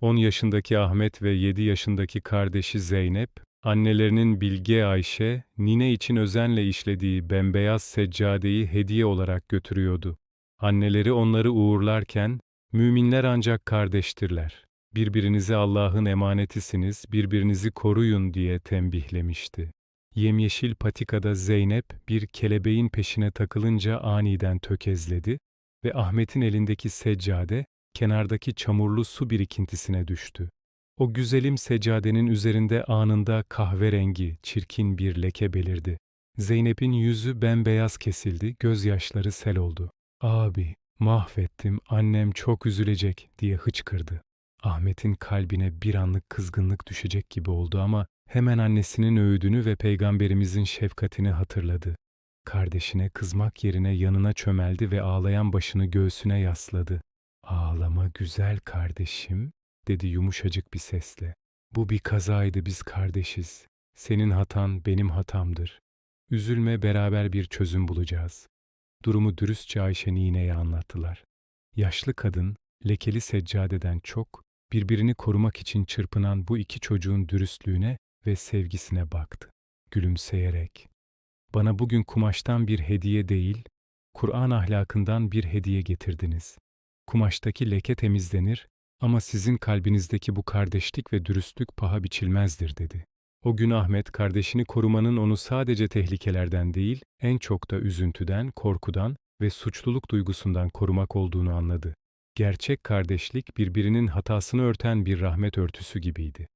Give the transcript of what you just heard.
10 yaşındaki Ahmet ve 7 yaşındaki kardeşi Zeynep, annelerinin Bilge Ayşe, nine için özenle işlediği bembeyaz seccadeyi hediye olarak götürüyordu. Anneleri onları uğurlarken, müminler ancak kardeştirler. Birbirinize Allah'ın emanetisiniz, birbirinizi koruyun diye tembihlemişti. Yemyeşil patikada Zeynep bir kelebeğin peşine takılınca aniden tökezledi ve Ahmet'in elindeki seccade kenardaki çamurlu su birikintisine düştü. O güzelim seccadenin üzerinde anında kahverengi, çirkin bir leke belirdi. Zeynep'in yüzü bembeyaz kesildi, gözyaşları sel oldu. Abi, mahvettim, annem çok üzülecek diye hıçkırdı. Ahmet'in kalbine bir anlık kızgınlık düşecek gibi oldu ama hemen annesinin öğüdünü ve peygamberimizin şefkatini hatırladı. Kardeşine kızmak yerine yanına çömeldi ve ağlayan başını göğsüne yasladı. Güzel kardeşim, dedi yumuşacık bir sesle. Bu bir kazaydı biz kardeşiz. Senin hatan benim hatamdır. Üzülme beraber bir çözüm bulacağız. Durumu dürüstçe Ayşe Nine'ye anlattılar. Yaşlı kadın, lekeli seccadeden çok, birbirini korumak için çırpınan bu iki çocuğun dürüstlüğüne ve sevgisine baktı. Gülümseyerek, bana bugün kumaştan bir hediye değil, Kur'an ahlakından bir hediye getirdiniz. Kumaştaki leke temizlenir ama sizin kalbinizdeki bu kardeşlik ve dürüstlük paha biçilmezdir dedi. O gün Ahmet kardeşini korumanın onu sadece tehlikelerden değil, en çok da üzüntüden, korkudan ve suçluluk duygusundan korumak olduğunu anladı. Gerçek kardeşlik birbirinin hatasını örten bir rahmet örtüsü gibiydi.